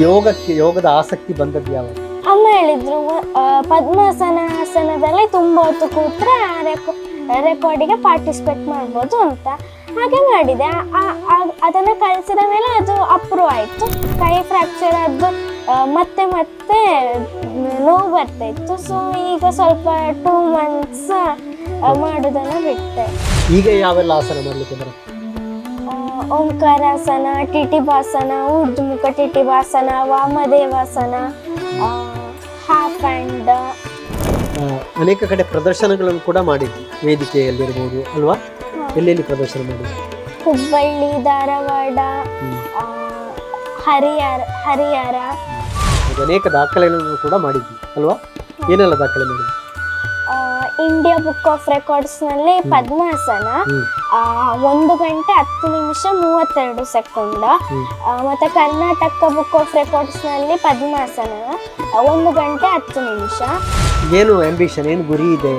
ಯೋಗಕ್ಕೆ ಯೋಗದ ಆಸಕ್ತಿ ಬಂದದ್ದು ಯಾವಾಗ ಅಮ್ಮ ಹೇಳಿದ್ರು ಪದ್ಮಾಸನ ಆಸನದಲ್ಲಿ ತುಂಬಾ ಹೊತ್ತು ಕೂತ್ರೆ ರೆಕೊ ರೆಕಾರ್ಡಿಗೆ ಪಾರ್ಟಿಸಿಪೇಟ್ ಮಾಡ್ಬೋದು ಅಂತ. ಹಾಗೆ ಮಾಡಿದೆ. ಅದನ್ನ ಕಲಿಸಿದ ಮೇಲೆ ಅದು ಅಪ್ರೂವ್ ಆಯಿತು. ಕೈ ಫ್ರಾಕ್ಚರ್ ಆ, ಮತ್ತೆ ಮತ್ತೆ ನೋವು ಬರ್ತಾ ಇತ್ತು ಸೊ ಈಗ ಸ್ವಲ್ಪ ಟೂ ಮಂತ್ಸ್ ಮಾಡೋದನ್ನ ಬಿಟ್ಟೆ. ಈಗ ಯಾವೆಲ್ಲ ಆಸನ ಮಾಡಲಿಕ್ಕೆ ಬರುತ್ತೆ? ಆ, ಓಂಕಾರಾಸನ ಟಿಟಿಭಾಸನ ಟಿಟಿ ಟಿಟಿಭಾಸನ ವಾಮದೇವಾಸನ ಹಾಫ್ ಆ್ಯಂಡ್ ಅನೇಕ ಕಡೆ ಪ್ರದರ್ಶನಗಳನ್ನು ಕೂಡ ಮಾಡಿದ್ವಿ. ವೇದಿಕೆಯಲ್ಲಿರ್ಬೋದು ಅಲ್ವಾ? ಎಲ್ಲೆಲ್ಲಿ ಪ್ರದರ್ಶನ ಮಾಡಿದ್ವಿ ಹುಬ್ಬಳ್ಳಿ ಧಾರವಾಡ ಹರಿಹರ ಹರಿಹರ ಹಾಗೆ ಅನೇಕ ದಾಖಲೆಗಳನ್ನು ಕೂಡ ಮಾಡಿದ್ವಿ ಅಲ್ವಾ? ಏನೆಲ್ಲ ದಾಖಲೆ ಮಾಡಿದ್ವಿ? ಇಂಡಿಯಾ ಬುಕ್ ಆಫ್ ರೆಕಾರ್ಡ್ಸ್ನಲ್ಲಿ ಪದ್ಮಾಸನ ಹ್ಮ್. ಆ, ಒಂದು ಗಂಟೆ ಹತ್ತು ನಿಮಿಷ ಮೂವತ್ತೆರಡು ಸೆಕೆಂಡ್. ಮತ್ತೆ ಕರ್ನಾಟಕ ಬುಕ್ ಆಫ್ ರೆಕಾರ್ಡ್ಸ್ನಲ್ಲಿ ಪದ್ಮಾಸನ ಒಂದು ಗಂಟೆ ಹತ್ತು ನಿಮಿಷ. ಏನು ಆಂಬಿಷನ್ ಏನು ಗುರಿ ಇದೆ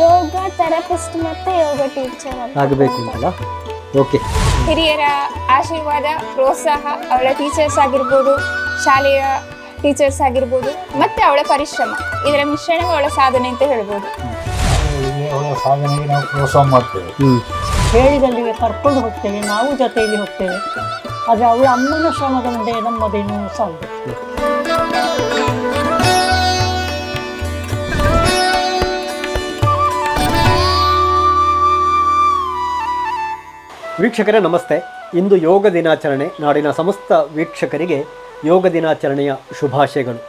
ಯೋಗ ಥೆರಪಿಸ್ಟ್ ಮತ್ತೆ ಯೋಗ ಟೀಚರ್ ಆಗಬೇಕು ಅಂತಲ್ಲ? ಓಕೆ ಹಿರಿಯರ ಆಶೀರ್ವಾದ ಪ್ರೋತ್ಸಾಹ ಅವಳ ಟೀಚರ್ಸ್ ಆಗಿರ್ಬೋದು ಶಾಲೆಯ ಟೀಚರ್ಸ್ ಆಗಿರ್ಬೋದು ಮತ್ತೆ ಅವಳ ಪರಿಶ್ರಮ. ಇದರ ಮಿಶ್ರಣವೇ ಅವಳ ಸಾಧನೆ ಅಂತ ಹೇಳ್ಬೋದು. ಅವಳ ಸಾಧನೆಗೆ ನಾವು ಪ್ರೋತ್ಸಾಹ ಮಾಡ್ತೇವೆ. ಹೇಳಿದಲ್ಲಿಗೆ ಕರ್ಕೊಂಡು ಹೋಗ್ತೇವೆ ನಾವು ಜೊತೆಯಲ್ಲಿ ಹೋಗ್ತೇವೆ. ಆದರೆ ಅವಳ ಅಮ್ಮನ ಶ್ರಮದ ಮುಂದೆ ನಮ್ಮದೇನು ಸಾಲದು ವೀಕ್ಷಕರೇ, ನಮಸ್ತೆ. ಇಂದು ಯೋಗ ದಿನಾಚರಣೆ, ನಾಡಿನ ಸಮಸ್ತ ವೀಕ್ಷಕರಿಗೆ ಯೋಗ ದಿನಾಚರಣೆಯ ಶುಭಾಶಯಗಳು.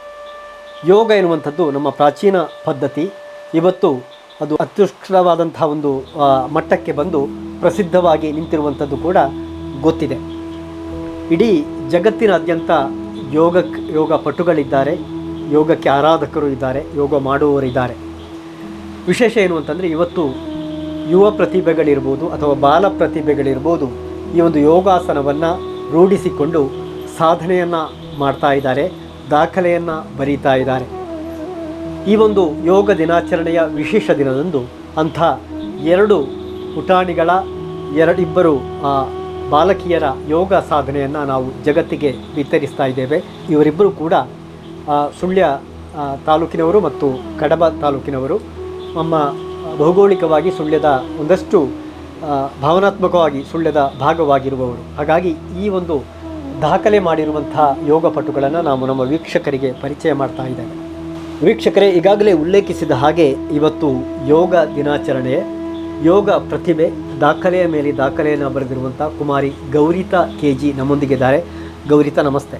ಯೋಗ ಎನ್ನುವಂಥದ್ದು ನಮ್ಮ ಪ್ರಾಚೀನ ಪದ್ಧತಿ. ಇವತ್ತು ಅದು ಅತ್ಯುತ್ಕೃಷ್ಟವಾದಂತಹ ಒಂದು ಮಟ್ಟಕ್ಕೆ ಬಂದು ಪ್ರಸಿದ್ಧವಾಗಿ ನಿಂತಿರುವಂಥದ್ದು ಕೂಡ ಗೊತ್ತಿದೆ. ಇಡೀ ಜಗತ್ತಿನಾದ್ಯಂತ ಯೋಗ ಯೋಗ ಪಟುಗಳಿದ್ದಾರೆ. ಯೋಗಕ್ಕೆ ಆರಾಧಕರು ಇದ್ದಾರೆ, ಯೋಗ ಮಾಡುವವರಿದ್ದಾರೆ. ವಿಶೇಷ ಏನು ಅಂತಂದರೆ, ಇವತ್ತು ಯುವ ಪ್ರತಿಭೆಗಳಿರ್ಬೋದು ಅಥವಾ ಬಾಲ ಪ್ರತಿಭೆಗಳಿರ್ಬೋದು ಈ ಒಂದು ಯೋಗಾಸನವನ್ನು ರೂಢಿಸಿಕೊಂಡು ಸಾಧನೆಯನ್ನು ಮಾಡ್ತಾ ಇದ್ದಾರೆ ದಾಖಲೆಯನ್ನು ಬರೀತಾ ಇದ್ದಾರೆ. ಈ ಒಂದು ಯೋಗ ದಿನಾಚರಣೆಯ ವಿಶೇಷ ದಿನದಂದು ಅಂಥ ಎರಡು ಪುಟಾಣಿಗಳ ಎರಡಿಬ್ಬರು ಆ, ಬಾಲಕಿಯರ ಯೋಗ ಸಾಧನೆಯನ್ನು ನಾವು ಜಗತ್ತಿಗೆ ವಿತರಿಸ್ತಾ ಇದ್ದೇವೆ. ಇವರಿಬ್ಬರು ಕೂಡ ಸುಳ್ಯ ತಾಲೂಕಿನವರು ಮತ್ತು ಕಡಬ ತಾಲೂಕಿನವರು. ನಮ್ಮ ಭೌಗೋಳಿಕವಾಗಿ ಸುಳ್ಯದ ಒಂದಷ್ಟು ಭಾವನಾತ್ಮಕವಾಗಿ ಸುಳ್ಯದ ಭಾಗವಾಗಿರುವವರು. ಹಾಗಾಗಿ ಈ ಒಂದು ದಾಖಲೆ ಮಾಡಿರುವಂತಹ ಯೋಗ ಪಟುಗಳನ್ನು ನಾವು ನಮ್ಮ ವೀಕ್ಷಕರಿಗೆ ಪರಿಚಯ ಮಾಡ್ತಾ ಇದ್ದೇವೆ. ವೀಕ್ಷಕರೇ ಈಗಾಗಲೇ ಉಲ್ಲೇಖಿಸಿದ ಹಾಗೆ ಇವತ್ತು ಯೋಗ ದಿನಾಚರಣೆ ಯೋಗ ಪ್ರತಿಭೆ ದಾಖಲೆಯ ಮೇಲೆ ದಾಖಲೆಯನ್ನು ಬರೆದಿರುವಂಥ ಕುಮಾರಿ ಗೌರಿತಾ ಕೆ ಜಿ ನಮ್ಮೊಂದಿಗಿದ್ದಾರೆ ಗೌರಿತಾ ನಮಸ್ತೆ.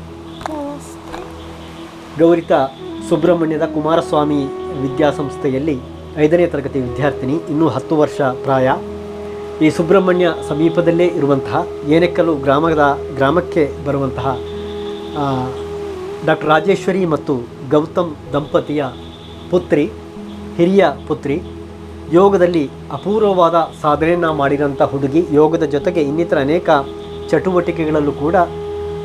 ಗೌರಿತಾ ಸುಬ್ರಹ್ಮಣ್ಯದ ಕುಮಾರಸ್ವಾಮಿ ವಿದ್ಯಾಸಂಸ್ಥೆಯಲ್ಲಿ ಐದನೇ ತರಗತಿ ವಿದ್ಯಾರ್ಥಿನಿ, ಇನ್ನೂ ಹತ್ತು ವರ್ಷ ಪ್ರಾಯ. ಈ ಸುಬ್ರಹ್ಮಣ್ಯ ಸಮೀಪದಲ್ಲೇ ಇರುವಂತಹ ಏನೆಕ್ಕಲು ಗ್ರಾಮದ, ಗ್ರಾಮಕ್ಕೆ ಬರುವಂತಹ ಡಾಕ್ಟರ್ ರಾಜೇಶ್ವರಿ ಮತ್ತು ಗೌತಮ್ ದಂಪತಿಯ ಪುತ್ರಿ, ಹಿರಿಯ ಪುತ್ರಿ, ಯೋಗದಲ್ಲಿ ಅಪೂರ್ವವಾದ ಸಾಧನೆಯನ್ನು ಮಾಡಿದಂಥ ಹುಡುಗಿ, ಯೋಗದ ಜೊತೆಗೆ ಇನ್ನಿತರ ಅನೇಕ ಚಟುವಟಿಕೆಗಳಲ್ಲೂ ಕೂಡ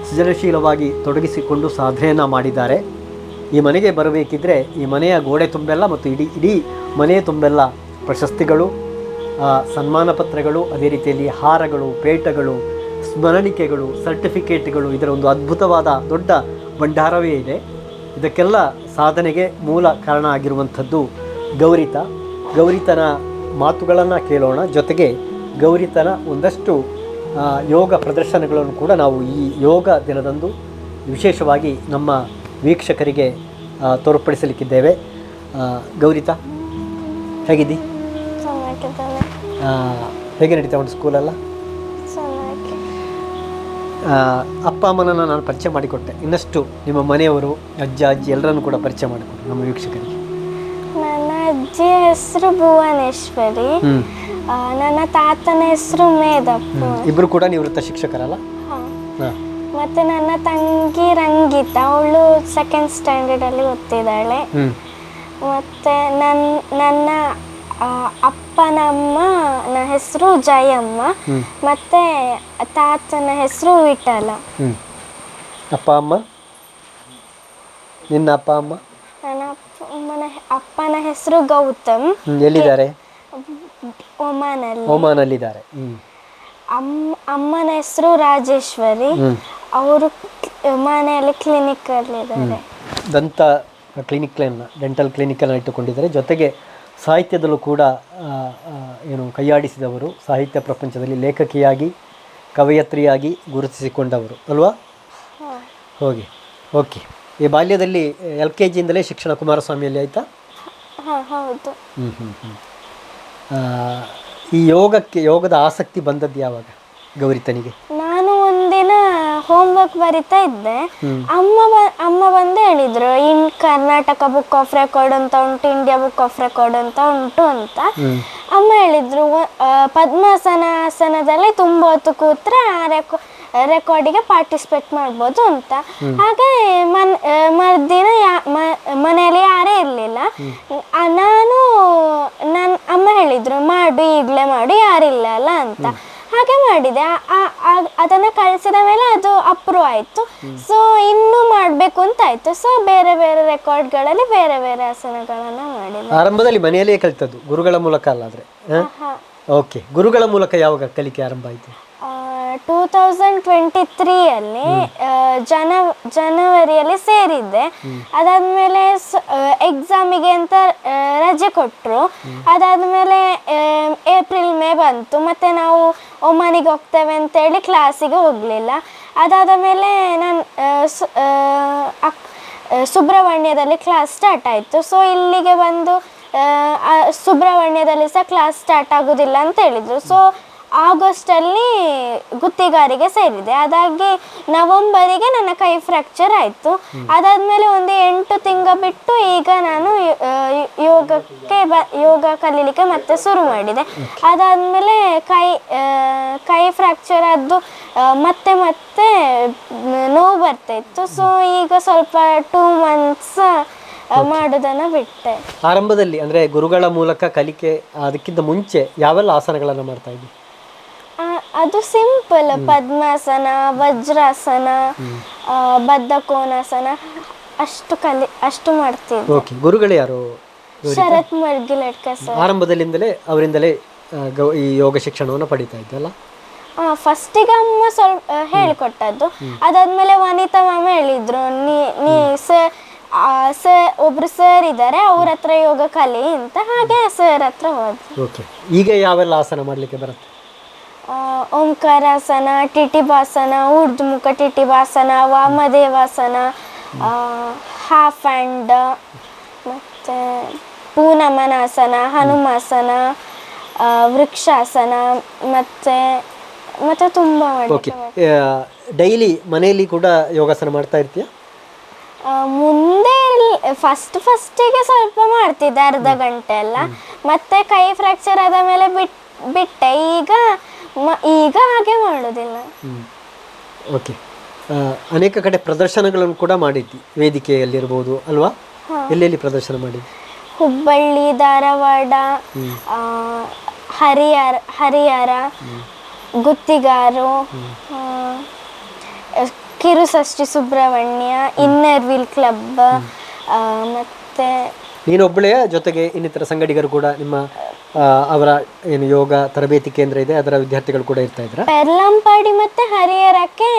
ಸೃಜನಶೀಲವಾಗಿ ತೊಡಗಿಸಿಕೊಂಡು ಸಾಧನೆಯನ್ನು ಮಾಡಿದ್ದಾರೆ. ಈ ಮನೆಗೆ ಬರಬೇಕಿದ್ರೆ ಈ ಮನೆಯ ಗೋಡೆ ತುಂಬೆಲ್ಲ ಮತ್ತು ಇಡೀ ಇಡೀ ಮನೆಯ ತುಂಬೆಲ್ಲ ಪ್ರಶಸ್ತಿಗಳು ಸನ್ಮಾನ ಪತ್ರಗಳು, ಅದೇ ರೀತಿಯಲ್ಲಿ ಹಾರಗಳು, ಪೇಟಗಳು, ಸ್ಮರಣಿಕೆಗಳು, ಸರ್ಟಿಫಿಕೇಟ್ಗಳು, ಇದರ ಒಂದು ಅದ್ಭುತವಾದ ದೊಡ್ಡ ಭಂಡಾರವೇ ಇದೆ. ಇದಕ್ಕೆಲ್ಲ ಸಾಧನೆಗೆ ಮೂಲ ಕಾರಣ ಆಗಿರುವಂಥದ್ದು ಗೌರಿತ. ಗೌರಿತನ ಮಾತುಗಳನ್ನು ಕೇಳೋಣ. ಜೊತೆಗೆ ಗೌರಿತನ ಒಂದಷ್ಟು ಯೋಗ ಪ್ರದರ್ಶನಗಳನ್ನು ಕೂಡ ನಾವು ಈ ಯೋಗ ದಿನದಂದು ವಿಶೇಷವಾಗಿ ನಮ್ಮ ವೀಕ್ಷಕರಿಗೆ ತೋರ್ಪಡಿಸಲಿಕ್ಕಿದ್ದೇವೆ. ಗೌರಿತ ಹೇಗಿದ್ದಿ? ಹೇಗೆ ನಡೀತಾ ಉಂಟು ಸ್ಕೂಲೆಲ್ಲ ಅಪ್ಪ ಅಮ್ಮನನ್ನು ನಾನು ಪರಿಚಯ ಮಾಡಿಕೊಟ್ಟೆ. ಇನ್ನಷ್ಟು ನಿಮ್ಮ ಮನೆಯವರು ಅಜ್ಜ ಅಜ್ಜಿ ಎಲ್ಲರನ್ನು ಕೂಡ ಪರಿಚಯ ಮಾಡಿಕೊಟ್ಟೆ ನಮ್ಮ ವೀಕ್ಷಕರಿಗೆ. ನನ್ನ ಅಜ್ಜಿ ಹೆಸರು ಭುವನೇಶ್ವರಿ. ನನ್ನ ತಾತನ ಹೆಸರು ಮೇದಪ್ಪ. ಇಬ್ಬರು ಕೂಡ ನಿವೃತ್ತ ಶಿಕ್ಷಕರಲ್ಲ? ಮತ್ತೆ ನನ್ನ ತಂಗಿ ರಂಗಿತ ಅವಳು ಸೆಕೆಂಡ್ ಸ್ಟ್ಯಾಂಡರ್ಡ್ ಅಲ್ಲಿ ಓದ್ತಿದ್ದಾಳೆ. ಹ್ಞೂ ಮತ್ತೆ ನನ್ನ ನನ್ನ ಆ, ಅಪ್ಪನಮ್ಮನ ಹೆಸರು ಜಯಮ್ಮ. ಹ್ಞೂ ಮತ್ತೆ ತಾತನ ಹೆಸರು ವಿಠಲ. ಹ್ಞೂ ಅಪ್ಪ ಅಮ್ಮ? ನಿನ್ನ ಅಪ್ಪ ಅಮ್ಮ? ನನ್ನ ಅಪ್ಪ ಅಮ್ಮನ ಅಪ್ಪನ ಹೆಸರು ಗೌತಮ್. ಹ್ಮ್, ಎಲ್ಲಿದ್ದಾರೆ? ಒಮಾನಲ್ಲಿ. ಒಮಾನಲ್ಲಿದ್ದಾರೆ. ಹ್ಮ್. ಅಮ್ಮ ಅಮ್ಮನ ಹೆಸರು ರಾಜೇಶ್ವರಿ. ಅವರು ಮನೆಯಲ್ಲಿ ಕ್ಲಿನಿಕಲ್ಲಿದ್ದಾರೆ. ದಂತ ಕ್ಲಿನಿಕ್ ಡೆಂಟಲ್ ಕ್ಲಿನಿಕನ್ನು ಇಟ್ಟುಕೊಂಡಿದ್ದಾರೆ. ಜೊತೆಗೆ ಸಾಹಿತ್ಯದಲ್ಲೂ ಕೂಡ ಏನು ಕೈಯಾಡಿಸಿದವರು ಸಾಹಿತ್ಯ ಪ್ರಪಂಚದಲ್ಲಿ ಲೇಖಕಿಯಾಗಿ ಕವಯತ್ರಿಯಾಗಿ ಗುರುತಿಸಿಕೊಂಡವರು. ಅಲ್ವಾ? ಹೋಗಿ. ಓಕೆ. ಈ ಬಾಲ್ಯದಲ್ಲಿ ಎಲ್ ಕೆ ಜಿಯಿಂದಲೇ ಶಿಕ್ಷಣ ಕುಮಾರಸ್ವಾಮಿಯಲ್ಲಿ ಆಯಿತಾ? ಹ್ಞೂ ಹ್ಞೂ ಹ್ಞೂ ಈ ಯೋಗಕ್ಕೆ ಯೋಗದ ಆಸಕ್ತಿ ಬಂದದ್ದು ಯಾವಾಗ ಗೌರಿತನಿಗೆ ನಾನು ಒಂದಿನ ಹೋಮ್ವರ್ಕ್ ಬರಿತಾ ಇದ್ದೆ. ಅಮ್ಮ ಬ- ಅಮ್ಮ ಬಂದು ಹೇಳಿದ್ರು in Karnataka book of record ಅಂತ ಉಂಟು ಇಂಡಿಯಾ ಬುಕ್ ಆಫ್ ರೆಕಾರ್ಡ್ ಅಂತ ಉಂಟು ಅಂತ. ಅಮ್ಮ ಹೇಳಿದ್ರು "ಒ- ಆ, ಪದ್ಮಾಸನ ಆಸನದಲ್ಲಿ ತುಂಬ ಹೊತ್ತು ಕೂತ್ರೆ ಆ ರೆಕಾ ರೆಕಾರ್ಡಿಗೆ ಪಾರ್ಟಿಸಿಪೇಟ್ ಮಾಡ್ಬೋದು ಅಂತ. ಹಾಗೆ ಮನ್ ಮರುದಿನ ಯಾ- ಮನೆಯಲ್ಲಿ ಯಾರೇ ಇರಲಿಲ್ಲ. ನಾನು ನನ್ನ ಅಮ್ಮ ಹೇಳಿದ್ರು ಮಾಡು ಈಗಲೇ ಮಾಡು ಯಾರಿಲ್ಲ ಅಲ್ಲ ಅಂತ. ಹಾಗೆ ಮಾಡಿದೆ. ಅದನ್ನ ಕಳಿಸಿದ ಮೇಲೆ ಅದು ಅಪ್ರೂವ್ ಆಯಿತು. ಸೊ ಇನ್ನೂ ಮಾಡಬೇಕು ಅಂತ ಆಯಿತು. ಸೊ ಬೇರೆ ಬೇರೆ ರೆಕಾರ್ಡ್ಗಳಲ್ಲಿ ಬೇರೆ ಬೇರೆ ಆಸನಗಳನ್ನು ಮಾಡಿದೆ. ಆರಂಭದಲ್ಲಿ ಮನೆಯಲ್ಲೇ ಕಲಿತದ್ದು ಗುರುಗಳ ಮೂಲಕ ಅಲ್ಲಾದರೆ ಓಕೆ ಗುರುಗಳ ಮೂಲಕ ಯಾವಾಗ ಕಲಿಕೆ ಆರಂಭ ಆಯಿತು? ಟೂ ತೌಸಂಡ್ ಟ್ವೆಂಟಿ ತ್ರೀಯಲ್ಲಿ ಜನ ಜನವರಿಯಲ್ಲಿ ಸೇರಿದ್ದೆ. ಅದಾದಮೇಲೆ ಎಕ್ಸಾಮಿಗೆ ಅಂತ ರಜೆ ಕೊಟ್ಟರು ಅದಾದಮೇಲೆ ಏಪ್ರಿಲ್ ಮೇ ಬಂತು. ಮತ್ತು ನಾವು ಒಮ್ಮನಿಗೆ ಹೋಗ್ತೇವೆ ಅಂತೇಳಿ ಕ್ಲಾಸಿಗೆ ಹೋಗಲಿಲ್ಲ. ಅದಾದ ಮೇಲೆ ನಾನು ಸುಬ್ರಹ್ಮಣ್ಯದಲ್ಲಿ ಕ್ಲಾಸ್ ಸ್ಟಾರ್ಟ್ ಆಯಿತು. ಸೊ ಇಲ್ಲಿಗೆ ಬಂದು ಸುಬ್ರಹ್ಮಣ್ಯದಲ್ಲಿ ಸಹ ಕ್ಲಾಸ್ ಸ್ಟಾರ್ಟ್ ಆಗೋದಿಲ್ಲ ಅಂತ ಹೇಳಿದರು. ಸೊ ಆಗಸ್ಟಲ್ಲಿ ಗುತ್ತಿಗಾರಿಗೆ ಸೇರಿದೆ. ಅದಾಗಿ ನವೆಂಬರಿಗೆ ನನ್ನ ಕೈ ಫ್ರ್ಯಾಕ್ಚರ್ ಆಯಿತು. ಅದಾದಮೇಲೆ ಒಂದು ಎಂಟು ತಿಂಗಳು ಬಿಟ್ಟು ಈಗ ನಾನು ಯೋಗಕ್ಕೆ ಬ ಯೋಗ ಕಲೀಲಿಕ್ಕೆ ಮತ್ತೆ ಶುರು ಮಾಡಿದೆ. ಅದಾದಮೇಲೆ ಕೈ ಕೈ ಫ್ರ್ಯಾಕ್ಚರ್ ಆದ್ದು ಮತ್ತೆ ಮತ್ತೆ ನೋವು ಬರ್ತಾ ಇತ್ತು ಸೊ ಈಗ ಸ್ವಲ್ಪ ಟೂ ಮಂತ್ಸ್ ಮಾಡೋದನ್ನು ಬಿಟ್ಟೆ. ಆರಂಭದಲ್ಲಿ ಅಂದರೆ ಗುರುಗಳ ಮೂಲಕ ಕಲಿಕೆ ಅದಕ್ಕಿಂತ ಮುಂಚೆ ಯಾವೆಲ್ಲ ಆಸನಗಳನ್ನು ಮಾಡ್ತಾ ಇದ್ವಿ ಅದು ಸಿಂಪಲ್ ಪದ್ಮಾಸನ ವಜ್ರಾಸನ ಬದ್ಧ ಕೋನಾಸನ ಅಷ್ಟು ಕಲಿ ಅಷ್ಟು ಮಾಡ್ತೀವಿ. ಓಕೆ ಗುರುಗಳು ಯಾರು? ಶರತ್ ಮರ್ಗಿಲಡ್ಕ ಸರ್. ಆರಂಭದಲ್ಲಿಂದಲೇ ಅವರಿಂದಲೇ ಗೌ ಈ ಯೋಗ ಶಿಕ್ಷಣವನ್ನು ಪಡಿತಾ ಇದ್ದಲ್ಲ ಫಸ್ಟಿಗೆ ಅಮ್ಮ ಸ್ವಲ್ಪ ಹೇಳಿಕೊಟ್ಟದ್ದು. ಅದಾದ್ಮೇಲೆ ವನಿತಾ ಮಾಮ ಹೇಳಿದ್ರು. ನೀ ನೀ ಸರ್ ಸರ್ ಒಬ್ರು ಸರ್ ಇದ್ದಾರೆ ಅವ್ರ ಹತ್ರ ಯೋಗ ಕಲಿ ಅಂತ. ಹಾಗೆ ಸರ್ ಹತ್ರ ಹೋದ್ವಿ ಓಕೆ ಈಗ ಯಾವೆಲ್ಲ ಆಸನ ಮಾಡಲಿಕ್ಕೆ ಬರುತ್ತೆ? ಓಂಕಾರಾಸನ ಟಿಟಿಬಾಸನ ಊರ್ಧ್ವಮುಖ ಟಿಟಿಬಾಸನ ವಾಮದೇವಾಸನ ಹಾಫ್ ಆ್ಯಂಡ್ ಮತ್ತು ಪೂನಮನಾಸನ ಹನುಮಾಸನ ವೃಕ್ಷಾಸನ ಮತ್ತು ಮತ್ತು ತುಂಬ ಓಕೆ ಡೈಲಿ ಮನೆಯಲ್ಲಿ ಕೂಡ ಯೋಗಾಸನ ಮಾಡ್ತಾ ಇರ್ತೀಯ? ಮುಂದೆ ಫಸ್ಟ್ ಫಸ್ಟಿಗೆ ಸ್ವಲ್ಪ ಮಾಡ್ತಿದ್ದೆ ಅರ್ಧ ಗಂಟೆ ಎಲ್ಲ. ಮತ್ತೆ ಕೈ ಫ್ರ್ಯಾಕ್ಚರ್ ಆದ ಮೇಲೆ ಬಿಟ್ ಬಿಟ್ಟೆ. ಈಗ ಮ- ಈಗ ಹಾಗೆ ಮಾಡೋದಿಲ್ಲ. ಓಕೆ ಅನೇಕ ಕಡೆ ಪ್ರದರ್ಶನಗಳನ್ನು ಕೂಡ ಮಾಡಿದ್ದಿ. ವೇದಿಕೆಯಲ್ಲಿರ್ಬೋದು ಅಲ್ವಾ? ಎಲ್ಲೆಲ್ಲಿ ಪ್ರದರ್ಶನ ಮಾಡಿದ್ದಿ? ಹುಬ್ಬಳ್ಳಿ ಧಾರವಾಡ ಆ, ಹರಿಹರ ಹರಿಹರ ಗುತ್ತಿಗಾರು ಆ, ಕಿರುಸಷ್ಟಿ ಸುಬ್ರಹ್ಮಣ್ಯ ಇನ್ನರ್ ವಿಲ್ ಕ್ಲಬ್ ಮತ್ತೆ ನೀನೊಬ್ಬಳೇ ಜೊತೆಗೆ ಇನ್ನಿತರ ಸಂಗಡಿಗರು ಕೂಡ ನಿಮ್ಮ ಅವರ ಏನು ಯೋಗ ತರಬೇತಿ ಕೇಂದ್ರ ಇದೆ ಅದರ ವಿದ್ಯಾರ್ಥಿಗಳು ಕೂಡ ಇರ್ತಾ ಇದ್ರ? ಪೆರ್ಲಂಪಾಡಿ ಮತ್ತೆ ಹರಿಹರಕ್ಕೆ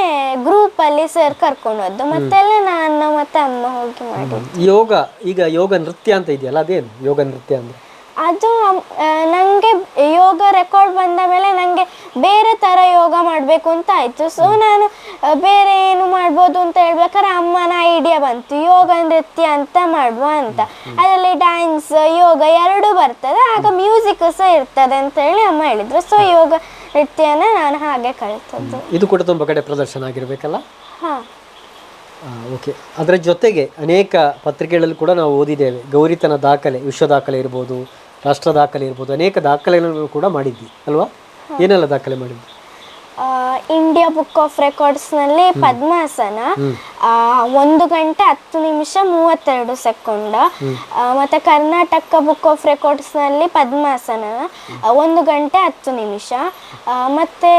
ಗ್ರೂಪ್ ಅಲ್ಲಿ ಸರ್ ಕರ್ಕೊಂಡು ಹೋದ್ದು. ಮತ್ತೆಲ್ಲ ನಾನು ಮತ್ತೆ ಅಮ್ಮ ಹೋಗಿ ಮಾಡಿ ಯೋಗ ಈಗ ಯೋಗ ನೃತ್ಯ ಅಂತ ಇದೆಯಲ್ಲ ಅದೇನು? ಯೋಗ ನೃತ್ಯ ಅಂದ್ರೆ? ಅದು ನನಗೆ ಯೋಗ ರೆಕಾರ್ಡ್ ಬಂದ ಮೇಲೆ ನನಗೆ ಬೇರೆ ಥರ ಯೋಗ ಮಾಡಬೇಕು ಅಂತ ಆಯಿತು. ಸೊ ನಾನು ಬೇರೆ ಏನು ಮಾಡ್ಬೋದು ಅಂತ ಹೇಳ್ಬೇಕಾದ್ರೆ ಅಮ್ಮನ ಐಡಿಯಾ ಬಂತು. ಯೋಗ ನೃತ್ಯ ಅಂತ ಮಾಡುವ ಅಂತ. ಅದರಲ್ಲಿ ಡ್ಯಾನ್ಸ್ ಯೋಗ ಎರಡೂ ಬರ್ತದೆ. ಆಗ ಮ್ಯೂಸಿಕ್ ಸಹ ಇರ್ತದೆ ಅಂತ ಹೇಳಿ ಅಮ್ಮ ಹೇಳಿದ್ರು. ಸೊ ಯೋಗ ನೃತ್ಯನ ನಾನು ಹಾಗೆ ಕಲಿತದ್ದು. ಇದು ಕೂಡ ತುಂಬ ಕಡೆ ಪ್ರದರ್ಶನ ಆಗಿರಬೇಕಲ್ಲ? ಹಾಂ. ಓಕೆ. ಅದರ ಜೊತೆಗೆ ಅನೇಕ ಪತ್ರಿಕೆಗಳಲ್ಲಿ ಕೂಡ ನಾವು ಓದಿದ್ದೇವೆ. ಗೌರಿತನ ದಾಖಲೆ ವಿಶ್ವ ದಾಖಲೆ ಇರ್ಬೋದು. ರಾಷ್ಟ್ರ ದಾಖಲೆ ಇರ್ಬೋದು ಅನೇಕ ದಾಖಲೆಗಳನ್ನು ಕೂಡ ಮಾಡಿದ್ವಿ ಅಲ್ವಾ? ಏನೆಲ್ಲ ದಾಖಲೆ ಮಾಡಿದ್ವಿ ಇಂಡಿಯಾ ಬುಕ್ ಆಫ್ ರೆಕಾರ್ಡ್ಸ್ನಲ್ಲಿ ಪದ್ಮಾಸನ ಆ, ಒಂದು ಗಂಟೆ ಹತ್ತು ನಿಮಿಷ ಮೂವತ್ತೆರಡು ಸೆಕೆಂಡ್. ಮತ್ತೆ ಕರ್ನಾಟಕ ಬುಕ್ ಆಫ್ ರೆಕಾರ್ಡ್ಸ್ನಲ್ಲಿ ಪದ್ಮಾಸನ ಆ, ಒಂದು ಗಂಟೆ ಹತ್ತು ನಿಮಿಷ. ಮತ್ತೆ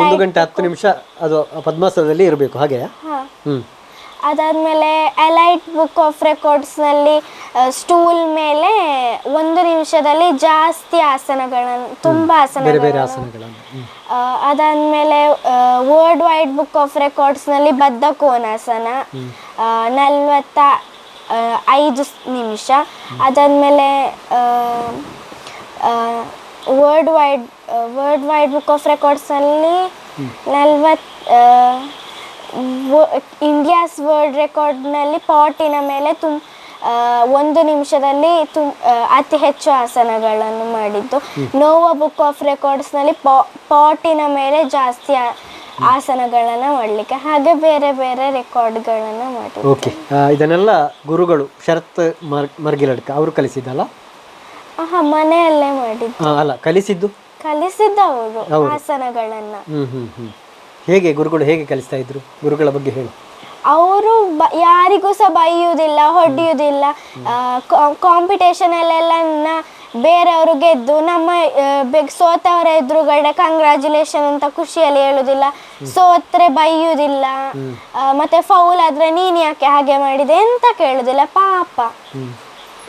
ಒಂದು ಗಂಟೆ ಹತ್ತು ನಿಮಿಷ ಅದು ಪದ್ಮಾಸನದಲ್ಲಿ ಇರಬೇಕು ಹಾಗೆ? ಹ್ಮ್. ಅದಾದಮೇಲೆ ಎಲೈಟ್ ಬುಕ್ ಆಫ್ ರೆಕಾರ್ಡ್ಸ್ನಲ್ಲಿ ಸ್ಟೂಲ್ ಮೇಲೆ ಒಂದು ನಿಮಿಷದಲ್ಲಿ ಜಾಸ್ತಿ ಆಸನಗಳನ್ನು ತುಂಬ ಆಸನಗಳನ್ನು ಅದಾದಮೇಲೆ ವರ್ಲ್ಡ್ ವೈಡ್ ಬುಕ್ ಆಫ್ ರೆಕಾರ್ಡ್ಸ್ನಲ್ಲಿ ಬದ್ಧ ಕೋನಾಸನ ನಲ್ವತ್ತ ಐದು ನಿಮಿಷ. ಅದಾದಮೇಲೆ world wide world wide book of ರೆಕಾರ್ಡ್ಸ್ನಲ್ಲಿ ನಲ್ವತ್ತು ಇಂಡಿಯಾಸ್ ವರ್ಲ್ಡ್ ರೆಕಾರ್ಡ್ನಲ್ಲಿ ಪಾಟಿನ ಮೇಲೆ ತುಂ ಆ, ಒಂದು ನಿಮಿಷದಲ್ಲಿ ತುಂ ಅತಿ ಹೆಚ್ಚು ಆಸನಗಳನ್ನು ಮಾಡಿದ್ದು. ನೋವಾ ಬುಕ್ ಆಫ್ ರೆಕಾರ್ಡ್ಸ್ನಲ್ಲಿ ಪಾ ಪಾಟಿನ ಮೇಲೆ ಜಾಸ್ತಿ ಆಸನಗಳನ್ನು ಮಾಡಲಿಕ್ಕೆ ಹಾಗೆ ಬೇರೆ ಬೇರೆ ರೆಕಾರ್ಡ್ಗಳನ್ನು ಮಾಡಿ ಓಕೆ. ಇದನ್ನೆಲ್ಲ ಗುರುಗಳು ಶರತ್ ಮರ್ ಮರ್ಗಿಲಡ್ಕ ಅವರು ಕಲಿಸಿದ್ದಲ್ಲ? ಹಾಂ ಮನೆಯಲ್ಲೇ ಮಾಡಿದ್ದು. ಅಲ್ಲ ಕಲಿಸಿದ್ದು? ಕಲಿಸಿದ್ದವರು ಅವರು ಆಸನಗಳನ್ನು. ಹ್ಞೂ ಹ್ಮ್ ಹ್ಮ್. ಹೇಗೆ ಗುರುಗಳು ಹೇಗೆ ಕಲಿಸ್ತಾ ಇದ್ರು? ಗುರುಗಳ ಬಗ್ಗೆ ಹೇಳಿ. ಅವರು ಬ ಯಾರಿಗೂ ಸಹ ಬೈಯುವುದಿಲ್ಲ ಹೊಡೆಯುವುದಿಲ್ಲ. ಕಾಂಪಿಟೇಷನಲ್ಲೆಲ್ಲ ಅಲ್ಲೆಲ್ಲ ಬೇರೆಯವರು ಗೆದ್ದು ನಮ್ಮ ಆ, ಬೆ- ಸೋತವರ ಎದುರುಗಡೆ ಕಂಗ್ರ್ಯಾಚುಲೇಷನ್ ಅಂತ ಖುಷಿಯಲ್ಲಿ ಹೇಳುವುದಿಲ್ಲ. ಸೋತ್ರೆ ಬೈಯುವುದಿಲ್ಲ. ಆ, ಮತ್ತೆ ಫೌಲ್ ಆದ್ರೆ ನೀನು ಯಾಕೆ ಹಾಗೆ ಮಾಡಿದೆ ಅಂತ ಕೇಳುದಿಲ್ಲ ಪಾಪ. ಹ್ಮ್.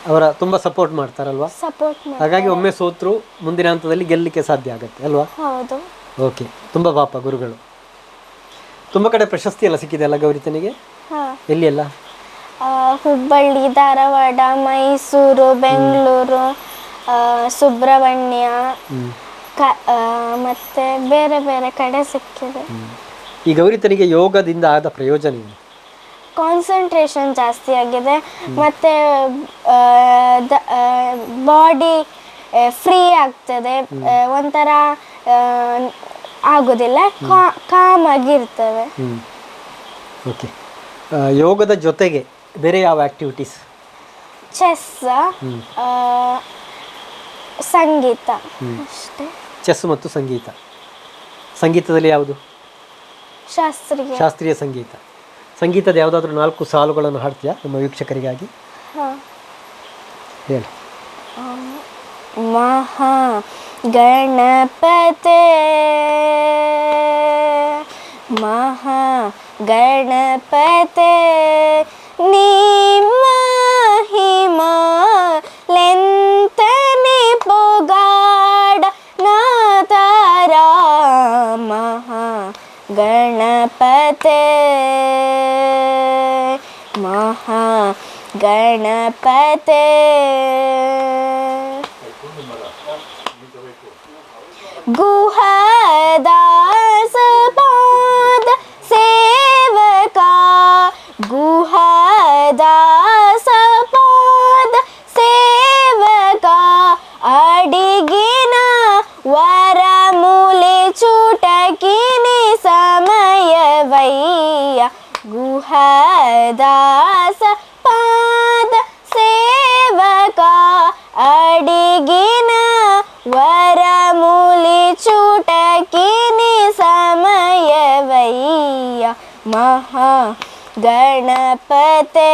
ಅವರ ತುಂಬ ಸಪೋರ್ಟ್ ಮಾಡ್ತಾರಲ್ವಾ? ಸಪೋರ್ಟ್ ಹಾಗಾಗಿ ಒಮ್ಮೆ ಸೋತ್ರು ಮುಂದಿನ ಹಂತದಲ್ಲಿ ಗೆಲ್ಲಲಿಕ್ಕೆ ಸಾಧ್ಯ ಆಗುತ್ತೆ ಅಲ್ವಾ? ಹೌದು. ಓಕೆ ತುಂಬ ಪಾಪ ಗುರುಗಳು. ತುಂಬ ಕಡೆ ಪ್ರಶಸ್ತಿ ಎಲ್ಲ ಸಿಕ್ಕಿದೆ ಅಲ್ಲ ಗೌರಿತನಿಗೆ ಹಾ. ಎಲ್ಲಿ ಎಲ್ಲ ಆ, ಹುಬ್ಬಳ್ಳಿ ಧಾರವಾಡ ಮೈಸೂರು ಬೆಂಗಳೂರು ಸುಬ್ರಹ್ಮಣ್ಯ ಕ ಆ, ಮತ್ತೆ ಬೇರೆ ಬೇರೆ ಕಡೆ ಸಿಕ್ಕಿದೆ. ಈ ಗೌರಿತನಿಗೆ ಯೋಗದಿಂದ ಆದ ಪ್ರಯೋಜನ ಏನು? ಕಾನ್ಸಂಟ್ರೇಷನ್ ಜಾಸ್ತಿ ಆಗಿದೆ. ಮತ್ತೆ ಬಾಡಿ ಫ್ರೀ ಆಗ್ತದೆ. ಆ, ಒಂಥರ ಆಗೋದಿಲ್ಲ ಕಾಮ್ ಆಗಿರ್ತವೆ ಓಕೆ ಯೋಗದ ಜೊತೆಗೆ ಬೇರೆ ಯಾವ ಆಕ್ಟಿವಿಟೀಸ್ ಚೆಸ್ ಸಂಗೀತ. ಅಷ್ಟೇ. ಚೆಸ್ ಮತ್ತು ಸಂಗೀತ. ಸಂಗೀತದಲ್ಲಿ ಯಾವುದು? ಶಾಸ್ತ್ರೀಯ. ಶಾಸ್ತ್ರೀಯ ಸಂಗೀತ. ಸಂಗೀತದ ಯಾವುದಾದ್ರೂ ನಾಲ್ಕು ಸಾಲುಗಳನ್ನು ಹಾಡ್ತೀಯಾ ನಮ್ಮ ವೀಕ್ಷಕರಿಗಾಗಿ? ಹೇಳು. ಮಹಾ ಗಣಪತೆ ಮಹಾ ಗಣಪತೆ ನಿಮ್ಮ ಹಿಮಾಲೆಂತನೆ ಪೊಗಾಡ ನಾತಾರ ಮಹಾ ಗಣಪತೆ.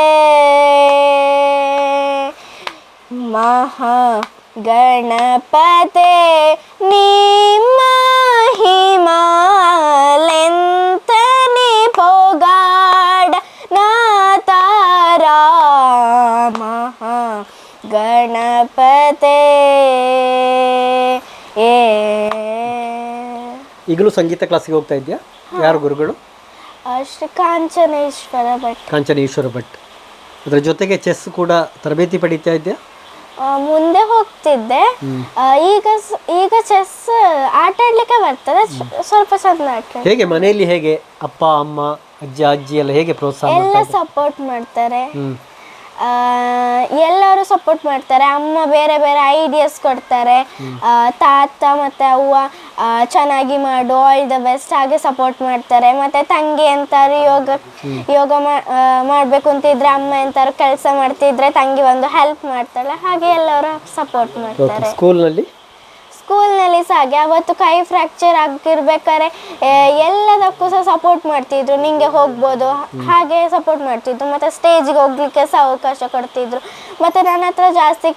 ಮಹಾ ಗಣಪತೆ ನಿಮ್ಮ ಹಿಮಾಲೆಂತನೆ ಪೊಗಾಡ ಮಹಾ ಗಣಪತೆ ಈಗಲೂ ಸಂಗೀತ ಕ್ಲಾಸಿಗೆ ಹೋಗ್ತಾ ಇದೆಯಾ ಯಾರು ಗುರುಗಳು? ಶ್ರೀ ಕಾಂಚನೇಶ್ವರ ಭಟ್. ಕಾಂಚನೇಶ್ವರ ಭಟ್. ಅದರ ಜೊತೆಗೆ ಚೆಸ್ ಕೂಡ ತರಬೇತಿ ಪಡಿತಾ ಇದೆಯಾ? ಆ, ಮುಂದೆ ಹೋಗ್ತಿದ್ದೆ. ಆ, ಈಗ ಸ್- ಈಗ ಚೆಸ್ ಆಟ ಆಡ್ಲಿಕ್ಕೆ ಬರ್ತದೆ ಸ್ವಲ್ಪ ಚಂದ ಹೇಗೆ ಮನೆಯಲ್ಲಿ ಹೇಗೆ ಅಪ್ಪ ಅಮ್ಮ ಅಜ್ಜ ಅಜ್ಜಿ ಎಲ್ಲ ಹೇಗೆ ಪ್ರೋತ್ಸಾಹ ಎಲ್ಲ ಮಾಡ್ತಾರೆ ಸಪೋರ್ಟ್ ಮಾಡ್ತಾರೆ. ಹ್ಮ್. ಎಲ್ಲರೂ ಸಪೋರ್ಟ್ ಮಾಡ್ತಾರೆ. ಅಮ್ಮ ಬೇರೆ ಬೇರೆ ಐಡಿಯಾಸ್ ಕೊಡ್ತಾರೆ. ತಾತ ಮತ್ತೆ ಅವ್ವ ಚೆನ್ನಾಗಿ ಮಾಡು ಆಲ್ ದ ಬೆಸ್ಟ್ ಹಾಗೆ ಸಪೋರ್ಟ್ ಮಾಡ್ತಾರೆ. ಮತ್ತೆ ತಂಗಿ ಅಂತಾರೆ ಯೋಗ ಯೋಗ ಮಾಡ್ಬೇಕು ಅಂತಿದ್ರೆ ಅಮ್ಮ ಎಂತಾರು ಕೆಲಸ ಮಾಡ್ತಿದ್ರೆ ತಂಗಿ ಒಂದು ಹೆಲ್ಪ್ ಮಾಡ್ತಾಳೆ. ಹಾಗೆ ಎಲ್ಲರೂ ಸಪೋರ್ಟ್ ಮಾಡ್ತಾರೆ. ಸ್ಕೂಲ್ನಲ್ಲಿ ಸ್ಕೂಲ್ನಲ್ಲಿ ಸಹ ಹಾಗೆ. ಅವತ್ತು ಕೈ ಫ್ರ್ಯಾಕ್ಚರ್ ಆಗಿರ್ಬೇಕಾದ್ರೆ ಎಲ್ಲದಕ್ಕೂ ಸಹ ಸಪೋರ್ಟ್ ಮಾಡ್ತಿದ್ರು. ನಿಂಗೆ ಹೋಗ್ಬೋದು. ಹಾಗೆ ಸಪೋರ್ಟ್ ಮಾಡ್ತಿದ್ರು. ಮತ್ತು ಸ್ಟೇಜ್ಗೆ ಹೋಗ್ಲಿಕ್ಕೆ ಸಹ ಅವಕಾಶ ಕೊಡ್ತಿದ್ರು. ಮತ್ತು ನನ್ನ ಹತ್ರ ಜಾಸ್ತಿ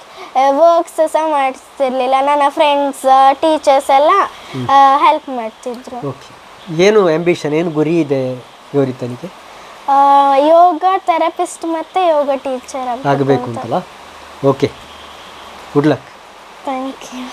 ವರ್ಕ್ಸ್ ಸಹ ಮಾಡಿಸ್ತಿರ್ಲಿಲ್ಲ ನನ್ನ ಫ್ರೆಂಡ್ಸ್ ಟೀಚರ್ಸ್ ಎಲ್ಲ ಹೆಲ್ಪ್ ಮಾಡ್ತಿದ್ರು. ಏನು ಆಂಬಿಷನ್ ಏನು ಗುರಿ ಇದೆ ಯೋಗ ಥೆರಪಿಸ್ಟ್ ಮತ್ತು ಯೋಗ ಟೀಚರ್ ಆಗಬೇಕು ಅಂತಲ್ಲ? Okay good luck thank you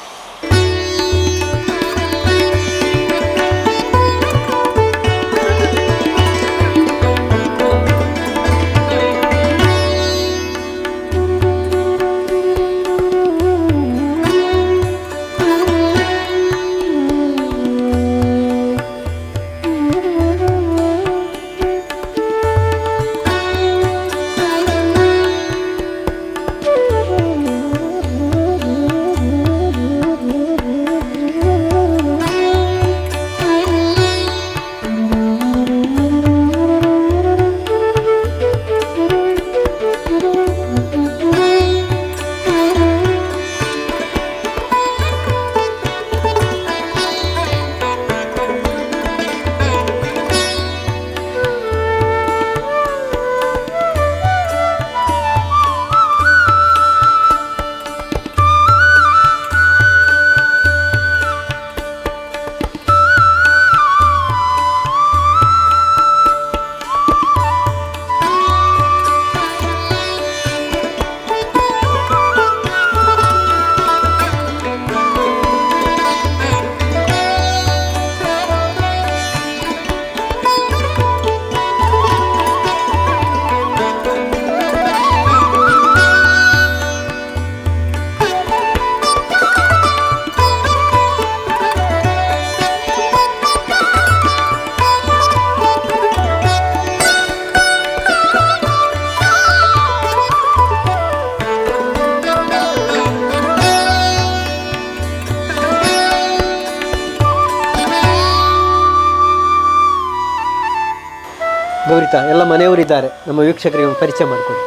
ಮನೆಯವರಿದ್ದಾರೆ. ನಮ್ಮ ವೀಕ್ಷಕರಿಗೆ ಒಂದು ಪರಿಚಯ ಮಾಡಿಕೊಡಿ.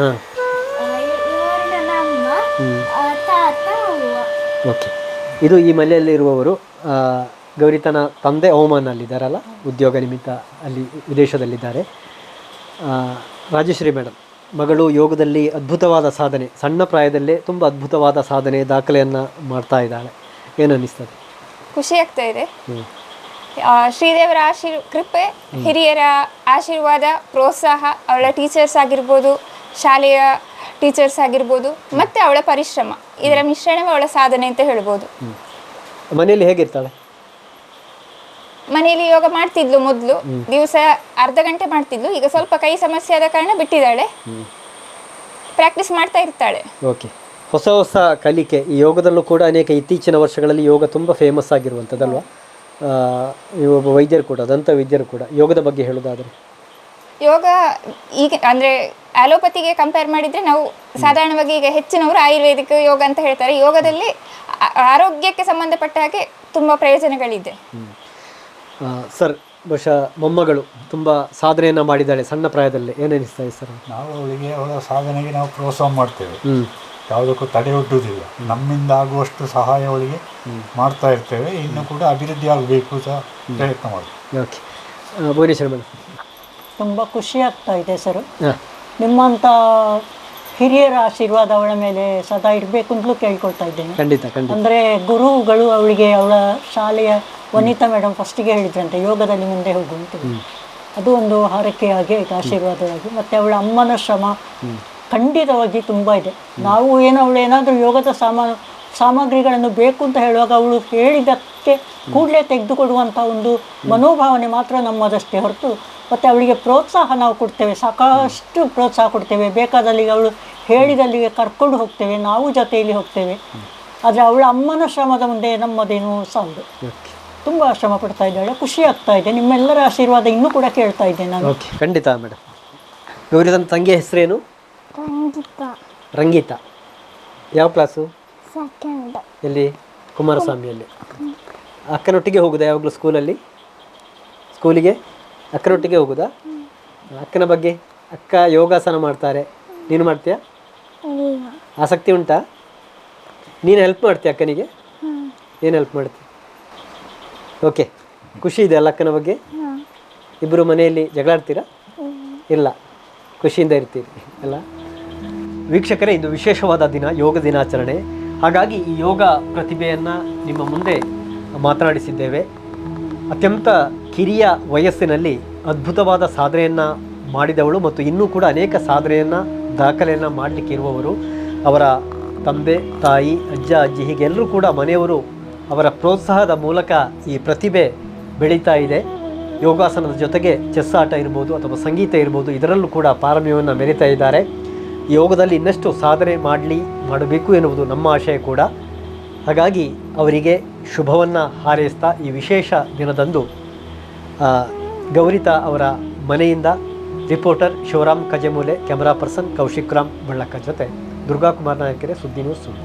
ಹಾಂ. ಓಕೆ. ಇದು ಈ ಮನೆಯಲ್ಲಿರುವವರು ಗೌರಿತನ ತಂದೆ ಅವಮಾನಲ್ಲಿದ್ದಾರಲ್ಲ ಉದ್ಯೋಗ ನಿಮಿತ್ತ ಅಲ್ಲಿ ವಿದೇಶದಲ್ಲಿದ್ದಾರೆ. ಆ, ರಾಜಶ್ರೀ ಮೇಡಮ್ ಮಗಳು ಯೋಗದಲ್ಲಿ ಅದ್ಭುತವಾದ ಸಾಧನೆ ಸಣ್ಣ ಪ್ರಾಯದಲ್ಲೇ ತುಂಬ ಅದ್ಭುತವಾದ ಸಾಧನೆ ದಾಖಲೆಯನ್ನು ಮಾಡ್ತಾ ಇದ್ದಾಳೆ. ಏನು ಅನ್ನಿಸ್ತದೆ? ಖುಷಿ ಆಗ್ತಾ ಇದೆ. ಹ್ಞೂ ಶ್ರೀದೇವರ ಆಶೀರ್ ಕೃಪೆ ಹಿರಿಯರ ಆಶೀರ್ವಾದ ಪ್ರೋತ್ಸಾಹ ಅವಳ ಟೀಚರ್ಸ್ ಆಗಿರ್ಬೋದು ಶಾಲೆಯ ಟೀಚರ್ಸ್ ಆಗಿರ್ಬೋದು ಮತ್ತೆ ಅವಳ ಪರಿಶ್ರಮ. ಇದರ ಮಿಶ್ರಣವೇ ಅವಳ ಸಾಧನೆ ಅಂತ ಹೇಳ್ಬೋದು. ಮನೆಯಲ್ಲಿ ಹೇಗಿರ್ತಾಳೆ ಮನೆಯಲ್ಲಿ ಯೋಗ ಮಾಡ್ತಿದ್ಲು ಮೊದಲು. ದಿವಸ ಅರ್ಧ ಗಂಟೆ ಮಾಡ್ತಿದ್ಲು. ಈಗ ಸ್ವಲ್ಪ ಕೈ ಸಮಸ್ಯೆ ಆದ ಕಾರಣ ಬಿಟ್ಟಿದ್ದಾಳೆ. ಪ್ರಾಕ್ಟೀಸ್ ಮಾಡ್ತಾ ಇರ್ತಾಳೆ. ಓಕೆ. ಹೊಸ ಹೊಸ ಕಲಿಕೆ. ಈ ಯೋಗದಲ್ಲೂ ಕೂಡ ಅನೇಕ ಇತ್ತೀಚಿನ ವರ್ಷಗಳಲ್ಲಿ ಯೋಗ ತುಂಬ ಫೇಮಸ್ ಆಗಿರುವಂಥದ್ದಲ್ವಾ? ಒಬ್ಬ ವೈದ್ಯರು ಕೂಡ ದಂತ ವೈದ್ಯರು ಕೂಡ ಯೋಗದ ಬಗ್ಗೆ ಹೇಳೋದಾದರೆ ಯೋಗ ಈಗ ಅಂದರೆ ಆಲೋಪತಿಗೆ ಕಂಪೇರ್ ಮಾಡಿದರೆ ನಾವು ಸಾಧಾರಣವಾಗಿ ಈಗ ಹೆಚ್ಚಿನವರು ಆಯುರ್ವೇದಿಕ್ ಯೋಗ ಅಂತ ಹೇಳ್ತಾರೆ. ಯೋಗದಲ್ಲಿ ಆರೋಗ್ಯಕ್ಕೆ ಸಂಬಂಧಪಟ್ಟ ಹಾಗೆ ತುಂಬ ಪ್ರಯೋಜನಗಳಿದೆ. ಸರ್ ಬಹುಶಃ ಮೊಮ್ಮಗಳು ತುಂಬ ಸಾಧನೆಯನ್ನು ಮಾಡಿದ್ದಾಳೆ ಸಣ್ಣ ಪ್ರಾಯದಲ್ಲಿ. ಏನೇನಿಸ್ತಾ ಇದೆ ಸರ್? ನಾವು ಅವಳಿಗೆ ಅವಳ ಸಾಧನೆಗೆ ನಾವು ಪ್ರೋತ್ಸಾಹ ಮಾಡ್ತೇವೆ. ಯಾವುದಕ್ಕೂ ತಡೆ ಒಡ್ಡುವುದಿಲ್ಲ. ನಮ್ಮಿಂದ ಆಗುವಷ್ಟು ಸಹಾಯ ಅವಳಿಗೆ ಮಾಡ್ತಾ ಇರ್ತೇವೆ. ಇನ್ನು ಕೂಡ ಅಭಿವೃದ್ಧಿ ಆಗಬೇಕು ಸಹ ಪ್ರಯತ್ನ ಮಾಡೋದು. ಓಕೆ. ಭುವನೇಶ್ವರ ಮೇಡಮ್ ತುಂಬ ಖುಷಿ ಆಗ್ತಾ ಇದೆ ಸರ್. ನಿಮ್ಮಂಥ ಹಿರಿಯರ ಆಶೀರ್ವಾದ ಅವಳ ಮೇಲೆ ಸದಾ ಇರಬೇಕು ಅಂತಲೂ ಕೇಳ್ಕೊಳ್ತಾ ಇದ್ದೇನೆ. ಖಂಡಿತ ಖಂಡಿತ. ಅಂದರೆ ಗುರುಗಳು ಅವಳಿಗೆ ಅವಳ ಶಾಲೆಯ ವನಿತಾ ಮೇಡಮ್ ಫಸ್ಟಿಗೆ ಹೇಳಿದ್ರಂತೆ ಯೋಗದಲ್ಲಿ ಮುಂದೆ ಹೋಗು ಅಂತ ಅದು ಒಂದು ಹಾರಕೆಯಾಗಿ ಆಯ್ತು ಆಶೀರ್ವಾದವಾಗಿ ಮತ್ತು ಅವಳ ಅಮ್ಮನ ಶ್ರಮ ಖಂಡಿತವಾಗಿ ತುಂಬ ಇದೆ. ನಾವು ಏನೋ ಅವಳು ಏನಾದರೂ ಯೋಗದ ಸಾಮಾ ಸಾಮಗ್ರಿಗಳನ್ನು ಬೇಕು ಅಂತ ಹೇಳುವಾಗ ಅವಳು ಹೇಳಿದ್ದಕ್ಕೆ ಕೂಡಲೇ ತೆಗೆದುಕೊಡುವಂಥ ಒಂದು ಮನೋಭಾವನೆ ಮಾತ್ರ ನಮ್ಮದಷ್ಟೇ ಹೊರತು ಮತ್ತು ಅವಳಿಗೆ ಪ್ರೋತ್ಸಾಹ ನಾವು ಕೊಡ್ತೇವೆ. ಸಾಕಷ್ಟು ಪ್ರೋತ್ಸಾಹ ಕೊಡ್ತೇವೆ. ಬೇಕಾದಲ್ಲಿಗೆ ಅವಳು ಹೇಳಿದಲ್ಲಿಗೆ ಕರ್ಕೊಂಡು ಹೋಗ್ತೇವೆ. ನಾವು ಜೊತೆಯಲ್ಲಿ ಹೋಗ್ತೇವೆ. ಆದರೆ ಅವಳ ಅಮ್ಮನ ಶ್ರಮದ ಮುಂದೆ ನಮ್ಮದೇನು ಸಾಲದು ತುಂಬ ಶ್ರಮ ಪಡ್ತಾ ಇದ್ದಾಳೆ. ಖುಷಿ ಆಗ್ತಾ ಇದೆ. ನಿಮ್ಮೆಲ್ಲರ ಆಶೀರ್ವಾದ ಇನ್ನೂ ಕೂಡ ಕೇಳ್ತಾ ಇದ್ದೇನೆ ನಾನು. ಖಂಡಿತ ಮೇಡಮ್ ತನ್ನ ತಂಗಿಯ ಹೆಸರೇನು? ರಂಗಿತ. ರಂಗೀತಾ. ಯಾವ ಕ್ಲಾಸು? ಸೆಕೆಂಡ್. ಎಲ್ಲಿ? ಕುಮಾರಸ್ವಾಮಿಯಲ್ಲಿ. ಅಕ್ಕನೊಟ್ಟಿಗೆ ಹೋಗುದಾ ಯಾವಾಗಲೂ ಸ್ಕೂಲಲ್ಲಿ? ಸ್ಕೂಲಿಗೆ? ಅಕ್ಕನೊಟ್ಟಿಗೆ ಹೋಗುದಾ? ಅಕ್ಕನ ಬಗ್ಗೆ? ಅಕ್ಕ ಯೋಗಾಸನ ಮಾಡ್ತಾರೆ. ನೀನು ಮಾಡ್ತೀಯಾ? ಆಸಕ್ತಿ ಉಂಟಾ? ನೀನು ಹೆಲ್ಪ್ ಮಾಡ್ತೀಯ ಅಕ್ಕನಿಗೆ? ಏನು ಹೆಲ್ಪ್ ಮಾಡ್ತೀಯ ಓಕೆ ಖುಷಿ ಇದೆ ಅಲ್ಲ ಅಕ್ಕನ ಬಗ್ಗೆ? ಇಬ್ಬರು ಮನೆಯಲ್ಲಿ ಜಗಳಾಡ್ತೀರಾ ಇಲ್ಲ. ಖುಷಿಯಿಂದ ಇರ್ತೀರಿ. ಅಲ್ಲ? ವೀಕ್ಷಕರೇ, ಇದು ವಿಶೇಷವಾದ ದಿನ, ಯೋಗ ದಿನಾಚರಣೆ. ಹಾಗಾಗಿ ಈ ಯೋಗ ಪ್ರತಿಭೆಯನ್ನು ನಿಮ್ಮ ಮುಂದೆ ಮಾತನಾಡಿಸಿದ್ದೇವೆ. ಅತ್ಯಂತ ಕಿರಿಯ ವಯಸ್ಸಿನಲ್ಲಿ ಅದ್ಭುತವಾದ ಸಾಧನೆಯನ್ನು ಮಾಡಿದವಳು ಮತ್ತು ಇನ್ನೂ ಕೂಡ ಅನೇಕ ಸಾಧನೆಯನ್ನು, ದಾಖಲೆಯನ್ನು ಮಾಡಲಿಕ್ಕೆ ಇರುವವರು. ಅವರ ತಂದೆ, ತಾಯಿ, ಅಜ್ಜ, ಅಜ್ಜಿ ಹೀಗೆ ಎಲ್ಲರೂ ಕೂಡ ಮನೆಯವರು ಅವರ ಪ್ರೋತ್ಸಾಹದ ಮೂಲಕ ಈ ಪ್ರತಿಭೆ ಬೆಳೀತಾ ಇದೆ. ಯೋಗಾಸನದ ಜೊತೆಗೆ ಚೆಸ್ ಆಟ ಇರ್ಬೋದು ಅಥವಾ ಸಂಗೀತ ಇರ್ಬೋದು, ಇದರಲ್ಲೂ ಕೂಡ ಪಾರಮ್ಯವನ್ನು ಮೆರಿತಾ ಇದ್ದಾರೆ. ಯೋಗದಲ್ಲಿ ಇನ್ನಷ್ಟು ಸಾಧನೆ ಮಾಡಲಿ, ಮಾಡಬೇಕು ಎನ್ನುವುದು ನಮ್ಮ ಆಶಯ ಕೂಡ. ಹಾಗಾಗಿ ಅವರಿಗೆ ಶುಭವನ್ನು ಹಾರೈಸ್ತಾ ಈ ವಿಶೇಷ ದಿನದಂದು ಗೌರೀತಾ ಅವರ ಮನೆಯಿಂದ reporter Shivaram Kajemoole, camera person Kaushik Ram Ballakka ಜೊತೆ. ದುರ್ಗಾಕುಮಾರ್ ನಾಯಕರೆ ಸುದ್ದಿ ನ್ಯೂಸ್ ಸುಳ್ಳು